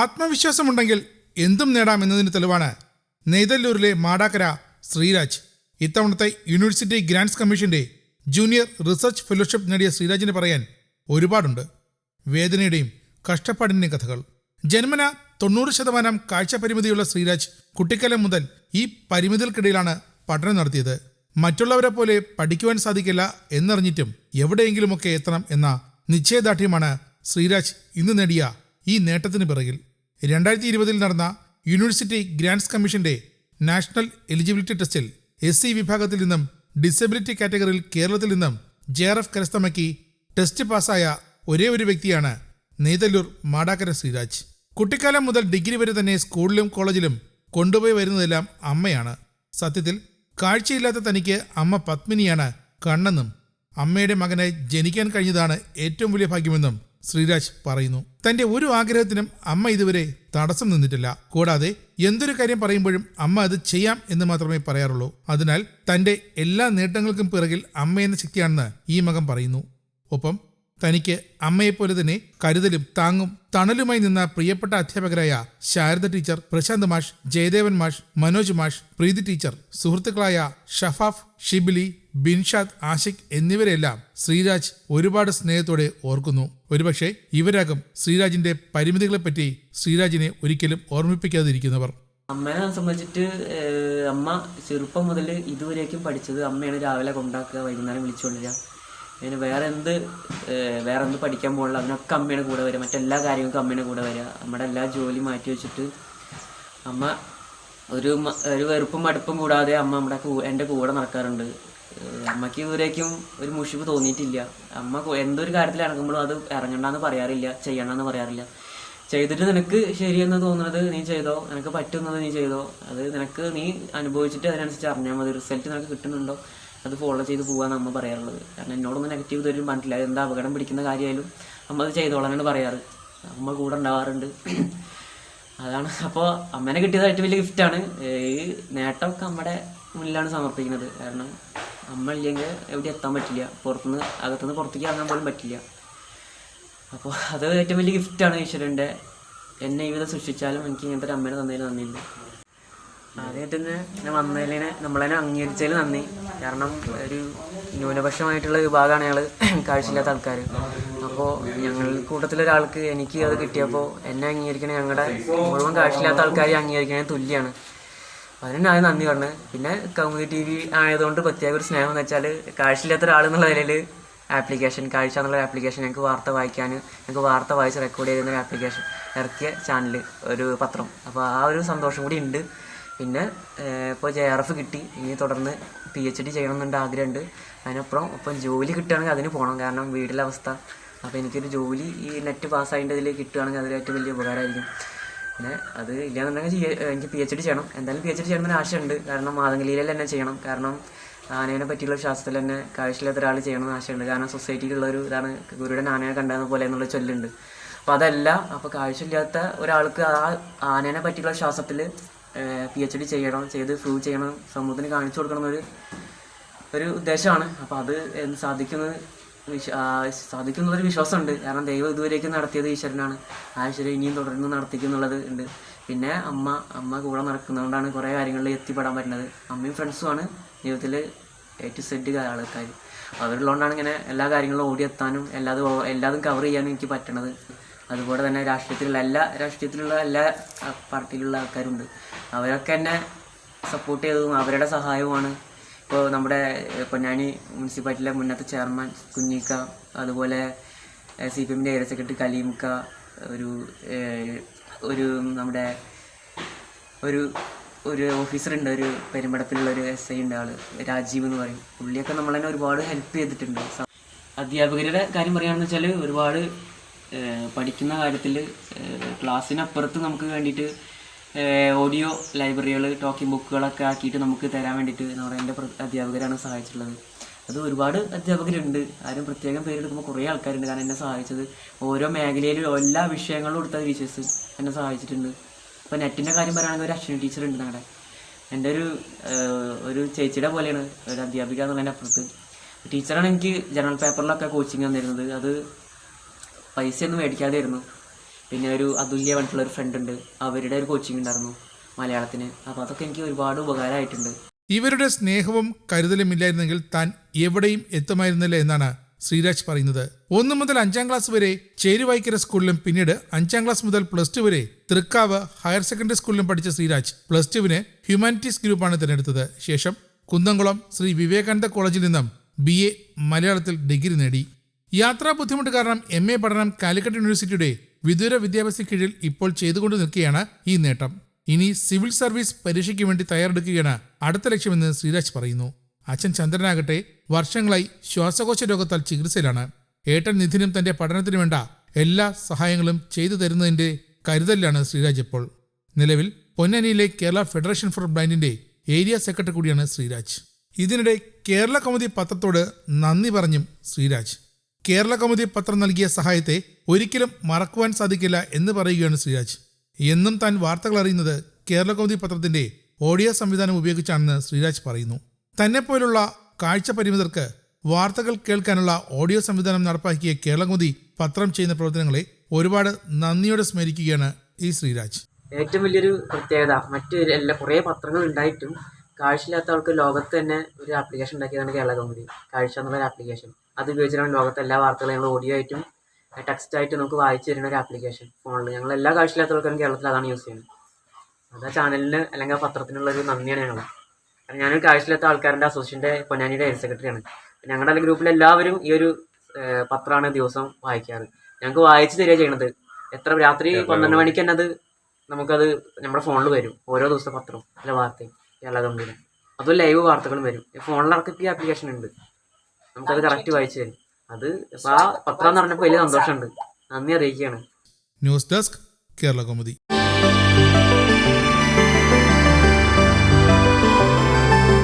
ആത്മവിശ്വാസമുണ്ടെങ്കിൽ എന്തും നേടാം എന്നതിന് തെളിവാണ് നെയ്തല്ലൂരിലെ മാടാക്കര ശ്രീരാജ്. ഇത്തവണത്തെ യൂണിവേഴ്സിറ്റി ഗ്രാൻഡ്സ് കമ്മീഷന്റെ ജൂനിയർ റിസർച്ച് ഫെലോഷിപ്പ് നേടിയ ശ്രീരാജിന് പറയാൻ ഒരുപാടുണ്ട്. വേദനയുടെയും കഷ്ടപ്പാടിന്റെയും കഥകൾ. ജന്മന തൊണ്ണൂറ് ശതമാനം കാഴ്ചപരിമിതിയുള്ള ശ്രീരാജ് കുട്ടിക്കാലം മുതൽ ഈ പരിമിതികൾക്കിടയിലാണ് പഠനം നടത്തിയത്. മറ്റുള്ളവരെ പോലെ പഠിക്കുവാൻ സാധിക്കില്ല എന്നറിഞ്ഞിട്ടും എവിടെയെങ്കിലുമൊക്കെ എത്തണം എന്ന നിശ്ചയദാർഢ്യമാണ് ശ്രീരാജ് ഇന്ന് നേടിയ ഈ നേട്ടത്തിന് പിറകിൽ രണ്ടായിരത്തി ഇരുപതിൽ നടന്ന യൂണിവേഴ്സിറ്റി ഗ്രാൻഡ്സ് കമ്മീഷന്റെ നാഷണൽ എലിജിബിലിറ്റി ടെസ്റ്റിൽ എസ് സി വിഭാഗത്തിൽ നിന്നും ഡിസബിലിറ്റി കാറ്റഗറിയിൽ കേരളത്തിൽ നിന്നും ജെ ആർ എഫ് കരസ്ഥമാക്കി ടെസ്റ്റ് പാസ്സായ ഒരേ ഒരു വ്യക്തിയാണ് നെയ്തല്ലൂർ മാടാക്കര ശ്രീരാജ്. കുട്ടിക്കാലം മുതൽ ഡിഗ്രി വരെ തന്നെ സ്കൂളിലും കോളേജിലും കൊണ്ടുപോയി വരുന്നതെല്ലാം അമ്മയാണ്. സത്യത്തിൽ കാഴ്ചയില്ലാത്ത തനിക്ക് അമ്മ പത്മിനിയാണ് കണ്ണെന്നും അമ്മയുടെ മകനെ ജനിക്കാൻ കഴിഞ്ഞതാണ് ഏറ്റവും വലിയ ഭാഗ്യമെന്നും ശ്രീരാജ് പറയുന്നു തന്റെ ഒരു ആഗ്രഹത്തിനും അമ്മ ഇതുവരെ തടസ്സം നിന്നിട്ടില്ല. കൂടാതെ എന്തൊരു കാര്യം പറയുമ്പോഴും അമ്മ അത് ചെയ്യാം എന്ന് മാത്രമേ പറയാറുള്ളൂ. അതിനാൽ തന്റെ എല്ലാ നേട്ടങ്ങൾക്കും പിറകിൽ അമ്മയെന്ന ശക്തിയാണെന്ന് ഈ മകൻ പറയുന്നു. ഒപ്പം തനിക്ക് അമ്മയെപ്പോലെ തന്നെ കരുതലും താങ്ങും തണലുമായി നിന്ന പ്രിയപ്പെട്ട അധ്യാപകരായ ശാരദ ടീച്ചർ പ്രശാന്ത് മാഷ് ജയദേവൻ മാഷ് മനോജ് മാഷ് പ്രീതി ടീച്ചർ സുഹൃത്തുക്കളായ ഷഫാഫ് ഷിബിലി ബിൻഷാദ് ആഷിഖ് എന്നിവരെല്ലാം ശ്രീരാജ് ഒരുപാട് സ്നേഹത്തോടെ ഓർക്കുന്നു. ഒരുപക്ഷെ ഇവരാകും ശ്രീരാജിന്റെ പരിമിതികളെപ്പറ്റി ശ്രീരാജിനെ ഒരിക്കലും ഓർമ്മിപ്പിക്കാതിരിക്കുന്നവർ. അമ്മേനെ സംബന്ധിച്ചിട്ട് അമ്മ ചെറുപ്പം മുതൽ ഇതുവരേക്കും പഠിച്ചത് അമ്മയാണ് രാവിലെ കൊണ്ടാക്കുക വൈകുന്നേരം വിളിച്ചുകൊണ്ടിരിക്കുക പിന്നെ വേറെ എന്ത് വേറെ എന്ത് പഠിക്കാൻ പോകണില്ല അതിനൊക്കെ അമ്മയുടെ കൂടെ വരിക. മറ്റെല്ലാ കാര്യങ്ങൾക്കും അമ്മയുടെ കൂടെ വരിക. നമ്മുടെ എല്ലാ ജോലി മാറ്റി വെച്ചിട്ട് അമ്മ ഒരു ഒരു വെറുപ്പും മടുപ്പും കൂടാതെ അമ്മ നമ്മുടെ എന്റെ കൂടെ നടക്കാറുണ്ട്. അമ്മയ്ക്ക് ഇതുവരേക്കും ഒരു മുഷിപ്പ് തോന്നിയിട്ടില്ല. അമ്മ എന്തൊരു കാര്യത്തിൽ ഇറങ്ങുമ്പോഴും അത് ഇറങ്ങണ്ടെന്ന് പറയാറില്ല. ചെയ്യണമെന്ന് പറയാറില്ല. ചെയ്തിട്ട് നിനക്ക് ശരിയെന്ന് തോന്നുന്നത് നീ ചെയ്തോ? നിനക്ക് പറ്റുന്നത് നീ ചെയ്തോ? അത് നിനക്ക് നീ അനുഭവിച്ചിട്ട് അതിനനുസരിച്ച് അറിഞ്ഞാൽ മതി. റിസൾട്ട് നിനക്ക് കിട്ടുന്നുണ്ടോ? അത് ഫോളോ ചെയ്ത് പോകാന്ന് അമ്മ പറയാറുള്ളത്. കാരണം എന്നോടൊന്നും നെഗറ്റീവ് ഇതുവരെയും പറഞ്ഞിട്ടില്ല. എന്താ അപകടം പിടിക്കുന്ന കാര്യമായാലും അമ്മ അത് ചെയ്തോളാനാണ് പറയാറ്. അമ്മ കൂടെ ഉണ്ടാവാറുണ്ട്. അതാണ്. അപ്പോൾ അമ്മേനെ കിട്ടിയത് ഏറ്റവും വലിയ ഗിഫ്റ്റാണ് ഈ നേട്ടമൊക്കെ അമ്മയുടെ മുന്നിലാണ് സമർപ്പിക്കുന്നത്. കാരണം അമ്മ ഇല്ലെങ്കിൽ എവിടെ എത്താൻ പറ്റില്ല. പുറത്തുനിന്ന് അകത്തുനിന്ന് പുറത്തേക്ക് ഇറങ്ങാൻ പോലും പറ്റില്ല. അപ്പോൾ അത് ഏറ്റവും വലിയ ഗിഫ്റ്റാണ് ഈശ്വരന്റെ എന്നെ ഈ വിധം സൃഷ്ടിച്ചാലും എനിക്ക് ഇങ്ങനത്തെ ഒരു അമ്മേനെ തന്നതിൽ നന്ദിയുണ്ട്. ആദ്യമായിട്ട് തന്നെ വന്നതിനെ നമ്മളതിനെ അംഗീകരിച്ചതിൽ നന്ദി. കാരണം ഒരു ന്യൂനപക്ഷമായിട്ടുള്ള വിഭാഗമാണ് ഞങ്ങൾ കാഴ്ചയില്ലാത്ത ആൾക്കാർ അപ്പോൾ ഞങ്ങൾ കൂട്ടത്തിലൊരാൾക്ക് എനിക്ക് അത് കിട്ടിയപ്പോൾ എന്നെ അംഗീകരിക്കണേ ഞങ്ങളുടെ മുഴുവൻ കാഴ്ചയില്ലാത്ത ആൾക്കാരെ അംഗീകരിക്കണേ തുല്യമാണ് അതിന് ഞാൻ നന്ദി പറഞ്ഞു. പിന്നെ കൗമുദി ടി വി ആയതുകൊണ്ട് പ്രത്യേക ഒരു സ്നേഹം എന്ന് വെച്ചാൽ കാഴ്ചയില്ലാത്ത ഒരാൾ എന്നുള്ള നിലയിൽ ആപ്ലിക്കേഷൻ കാഴ്ച എന്നുള്ള ആപ്ലിക്കേഷൻ ഞങ്ങൾക്ക് വാർത്ത വായിക്കാൻ ഞങ്ങൾക്ക് വാർത്ത വായിച്ച് റെക്കോർഡ് ചെയ്യുന്ന ഒരു ആപ്ലിക്കേഷൻ ഇറക്കിയ ചാനൽ ഒരു പത്രം. അപ്പോൾ ആ ഒരു സന്തോഷം കൂടി ഉണ്ട്. പിന്നെ ഇപ്പോൾ ജെ ആർ എഫ് കിട്ടി. ഇനി തുടർന്ന് പി എച്ച് ഡി ചെയ്യണം എന്നുണ്ട് ആഗ്രഹമുണ്ട്. അതിനപ്പുറം ഇപ്പം ജോലി കിട്ടുകയാണെങ്കിൽ അതിന് പോകണം. കാരണം വീട്ടിലെ അവസ്ഥ. അപ്പോൾ എനിക്കൊരു ജോലി ഈ നെറ്റ് പാസ്സായതിന്റെ ഇതിൽ കിട്ടുകയാണെങ്കിൽ അതിൽ ഏറ്റവും വലിയ ഉപകാരമായിരിക്കും. പിന്നെ അത് ഇല്ലാന്നുണ്ടെങ്കിൽ എനിക്ക് പി എച്ച് ഡി ചെയ്യണം. എന്തായാലും പി എച്ച് ഡി ചെയ്യണമെന്ന് ആശയമുണ്ട്. കാരണം മാതങ്കലിയിൽ തന്നെ ചെയ്യണം. കാരണം ആനയെ പറ്റിയുള്ള ശാസ്ത്രത്തിൽ തന്നെ കാഴ്ചയില്ലാത്ത ഒരാൾ ചെയ്യണമെന്ന് ആശയമുണ്ട്. കാരണം സൊസൈറ്റിയിലുള്ള ഒരു ഇതാണ് ഗുരുടെ ആനയെ കണ്ടതെന്ന് പോലെ എന്നുള്ള ചൊല്ലുണ്ട്. അപ്പോൾ അതല്ല അപ്പോൾ കാഴ്ചയില്ലാത്ത ഒരാൾക്ക് ആ ആനേനെ പറ്റിയുള്ള ശാസ്ത്രത്തിൽ പി എച്ച് ഡി ചെയ്യണം ചെയ്ത് പ്രൂവ് ചെയ്യണം സമൂഹത്തിന് കാണിച്ചു കൊടുക്കണം എന്നൊരു ഒരു ഉദ്ദേശമാണ്. അപ്പോൾ അത് സാധിക്കുന്നത് സാധിക്കുന്നുള്ളൊരു വിശ്വാസമുണ്ട്. കാരണം ദൈവം ഇതുവരേക്കും നടത്തിയത് ഈശ്വരനാണ്. ആ ഈശ്വരൻ ഇനിയും തുടർന്ന് നടത്തിക്കുന്നുള്ളത് ഉണ്ട്. പിന്നെ അമ്മ അമ്മ കൂടെ നടക്കുന്നതുകൊണ്ടാണ് കുറേ കാര്യങ്ങളിൽ എത്തിപ്പെടാൻ പറ്റുന്നത്. അമ്മയും ഫ്രണ്ട്സുമാണ് ജീവിതത്തിൽ എ ടു സെഡ് ആൾക്കാർ അവരുള്ളതുകൊണ്ടാണ് ഇങ്ങനെ എല്ലാ കാര്യങ്ങളും ഓടിയെത്താനും എല്ലാതും എല്ലാതും കവർ ചെയ്യാനും എനിക്ക് പറ്റണത്. അതുപോലെ തന്നെ രാഷ്ട്രീയത്തിലുള്ള എല്ലാ രാഷ്ട്രീയത്തിലുള്ള എല്ലാ പാർട്ടിയിലുള്ള ആൾക്കാരുണ്ട്. അവരൊക്കെ എന്നെ സപ്പോർട്ട് ചെയ്തതും അവരുടെ സഹായവുമാണ്. ഇപ്പോൾ നമ്മുടെ പൊന്നാനി മുനിസിപ്പാലിറ്റിയിലെ മുന്നത്തെ ചെയർമാൻ കുഞ്ഞിക്ക അതുപോലെ സി പി എമ്മിന്റെ ഏരിയ സെക്രട്ടറി കലീംക്ക ഒരു ഒരു നമ്മുടെ ഒരു ഒരു ഓഫീസറുണ്ട് ഒരു പെരുമ്പടപ്പിലുള്ള ഒരു എസ് ഐ ഉണ്ട് ആൾ രാജീവ് എന്ന് പറയും. പുള്ളിയൊക്കെ നമ്മൾ തന്നെ ഒരുപാട് ഹെൽപ്പ് ചെയ്തിട്ടുണ്ട്. അധ്യാപകരുടെ കാര്യം പറയുകയാണെന്ന് വെച്ചാൽ ഒരുപാട് പഠിക്കുന്ന കാര്യത്തിൽ ക്ലാസ്സിനപ്പുറത്ത് നമുക്ക് വേണ്ടിയിട്ട് ഓഡിയോ ലൈബ്രറികൾ ടോക്കിംഗ് ബുക്കുകളൊക്കെ ആക്കിയിട്ട് നമുക്ക് തരാൻ വേണ്ടിയിട്ട് എന്ന് പറയുന്ന എന്റെ അധ്യാപകരാണ് സഹായിച്ചിട്ടുള്ളത്. അത് ഒരുപാട് അധ്യാപകരുണ്ട്. ആരും പ്രത്യേകം പേരെടുക്കുമ്പോൾ കുറേ ആൾക്കാരുണ്ട്. കാരണം എന്നെ സഹായിച്ചത് ഓരോ മേഖലയിലും എല്ലാ വിഷയങ്ങളും കൊടുത്ത ടീച്ചേഴ്സ് എന്നെ സഹായിച്ചിട്ടുണ്ട്. ഇപ്പോൾ നെറ്റിന്റെ കാര്യം പറയുകയാണെങ്കിൽ ഒരു അശ്വിനി ടീച്ചർ ഉണ്ട് ഞങ്ങളുടെ എന്റെ ഒരു ഒരു ചേച്ചിയുടെ പോലെയാണ് ഒരു അധ്യാപിക എന്നുള്ളതിന്റെ അപ്പുറത്ത്. ടീച്ചറാണ് എനിക്ക് ജനറൽ പേപ്പറിലൊക്കെ കോച്ചിങ് തന്നിരുന്നത്. അത് പൈസയൊന്നും മേടിക്കാതെയായിരുന്നു. പിന്നെ ഒരു അതുല്യ ഒരു ഫ്രണ്ട് ഉണ്ട്. അവരുടെ ഒരു കോച്ചിങ് ഉണ്ടായിരുന്നു മലയാളത്തിന്. അപ്പോൾ അതൊക്കെ എനിക്ക് ഒരുപാട് ഉപകാരമായിട്ടുണ്ട്. ഇവരുടെ സ്നേഹവും കരുതലും ഇല്ലായിരുന്നെങ്കിൽ താൻ എവിടെയും എത്തുമായിരുന്നില്ല എന്നാണ് ശ്രീരാജ് പറയുന്നത്. ഒന്ന് മുതൽ അഞ്ചാം ക്ലാസ് വരെ ചേരുവായിക്കര സ്കൂളിലും പിന്നീട് അഞ്ചാം ക്ലാസ് മുതൽ പ്ലസ് ടു വരെ തൃക്കാവ് ഹയർ സെക്കൻഡറി സ്കൂളിലും പഠിച്ച ശ്രീരാജ് പ്ലസ് ടുവിന് ഹ്യൂമാനിറ്റീസ് ഗ്രൂപ്പാണ് തിരഞ്ഞെടുത്തത്. ശേഷം കുന്നംകുളം ശ്രീ വിവേകാനന്ദ കോളേജിൽ നിന്നും ബി എ മലയാളത്തിൽ ഡിഗ്രി നേടി. യാത്രാ ബുദ്ധിമുട്ട് കാരണം എം എ പഠനം കാലിക്കറ്റ് യൂണിവേഴ്സിറ്റിയുടെ വിദൂര വിദ്യാഭ്യാസ കീഴിൽ ഇപ്പോൾ ചെയ്തുകൊണ്ട് നിൽക്കുകയാണ് ഈ നേട്ടം. ഇനി സിവിൽ സർവീസ് പരീക്ഷയ്ക്ക് വേണ്ടി തയ്യാറെടുക്കുകയാണ് അടുത്ത ലക്ഷ്യമെന്ന് ശ്രീരാജ് പറയുന്നു. അച്ഛൻ ചന്ദ്രനാകട്ടെ വർഷങ്ങളായി ശ്വാസകോശ രോഗത്താൽ ചികിത്സയിലാണ്. ഏട്ടൻ നിധിനും തന്റെ പഠനത്തിന് വേണ്ട എല്ലാ സഹായങ്ങളും ചെയ്തു തരുന്നതിന്റെ കരുതലിലാണ് ശ്രീരാജ് ഇപ്പോൾ. നിലവിൽ പൊന്നാനിയിലെ കേരള ഫെഡറേഷൻ ഫോർ ബ്ലൈൻഡിന്റെ ഏരിയ സെക്രട്ടറി കൂടിയാണ് ശ്രീരാജ്. ഇതിനിടെ കേരള കൗമുദി പത്രത്തോട് നന്ദി പറഞ്ഞും ശ്രീരാജ്. കേരള കൗമുദി പത്രം നൽകിയ സഹായത്തെ ഒരിക്കലും മറക്കുവാൻ സാധിക്കില്ല എന്ന് പറയുകയാണ് ശ്രീരാജ്. എന്നും താൻ വാർത്തകൾ അറിയുന്നത് കേരള കൗമുദി പത്രത്തിന്റെ ഓഡിയോ സംവിധാനം ഉപയോഗിച്ചാണെന്ന് ശ്രീരാജ് പറയുന്നു. തന്നെപ്പോലുള്ള കാഴ്ച പരിമിതർക്ക് വാർത്തകൾ കേൾക്കാനുള്ള ഓഡിയോ സംവിധാനം നടപ്പാക്കിയ കേരള കൗമുദി പത്രം ചെയ്യുന്ന പ്രവർത്തനങ്ങളെ ഒരുപാട് നന്ദിയോടെ സ്മരിക്കുകയാണ് ഈ ശ്രീരാജ്. ഏറ്റവും വലിയൊരു പ്രത്യേകത മറ്റു എല്ലാ കുറേ പത്രങ്ങൾ ഉണ്ടായിട്ടും കാഴ്ചയില്ലാത്ത ആൾക്ക് ലോകത്ത് തന്നെ ഒരു ആപ്ലിക്കേഷൻ ഉണ്ടാക്കിയതാണ് കേരള കൗമുദി. കാഴ്ച എന്നുള്ള ആപ്ലിക്കേഷൻ അത് ഉപയോഗിച്ചിട്ടാണ് ലോകത്തെ എല്ലാ വാർത്തകളും ഞങ്ങൾ ഓഡിയോ ആയിട്ടും ടെക്സ്റ്റ് ആയിട്ട് നമുക്ക് വായിച്ചു തരുന്ന ഒരു ആപ്ലിക്കേഷൻ ഫോണിൽ ഞങ്ങൾ എല്ലാ കാഴ്ചയില്ലാത്തവർക്കും കേരളത്തിൽ അതാണ് യൂസ് ചെയ്യുന്നത്. അത് ആ ചാനലിന് അല്ലെങ്കിൽ ആ പത്രത്തിനുള്ള ഒരു നന്ദിയാണ് ഞങ്ങൾ. കാരണം ഞാനൊരു കാഴ്ചയില്ലാത്ത ആൾക്കാരുടെ അസോസിയേഷന്റെ പൊന്നാനിയുടെ ഹെൽത്ത് സെക്രട്ടറിയാണ് ഞങ്ങളുടെ ഗ്രൂപ്പിൽ എല്ലാവരും ഈ ഒരു പത്രമാണ് ദിവസം വായിക്കാറ്. ഞങ്ങൾക്ക് വായിച്ചു തരിക ചെയ്യണത്. എത്ര രാത്രി പന്ത്രണ്ട് മണിക്ക് തന്നെ അത് നമുക്കത് നമ്മുടെ ഫോണിൽ വരും. ഓരോ ദിവസത്തെ പത്രവും അല്ല വാർത്തയും കേരള ഗംഭീരം. അതും ലൈവ് വാർത്തകളും വരും. ഫോണിലടക്കം ഈ ആപ്ലിക്കേഷൻ ഉണ്ട്. നമുക്കത് കറക്റ്റ് വായിച്ചു. തരും അത് ഇപ്പൊ ആ പത്രം എന്ന് പറഞ്ഞപ്പോൾ വലിയ സന്തോഷമുണ്ട്. നന്ദി അറിയിക്കുകയാണ്. News desk Kerala Kaumudi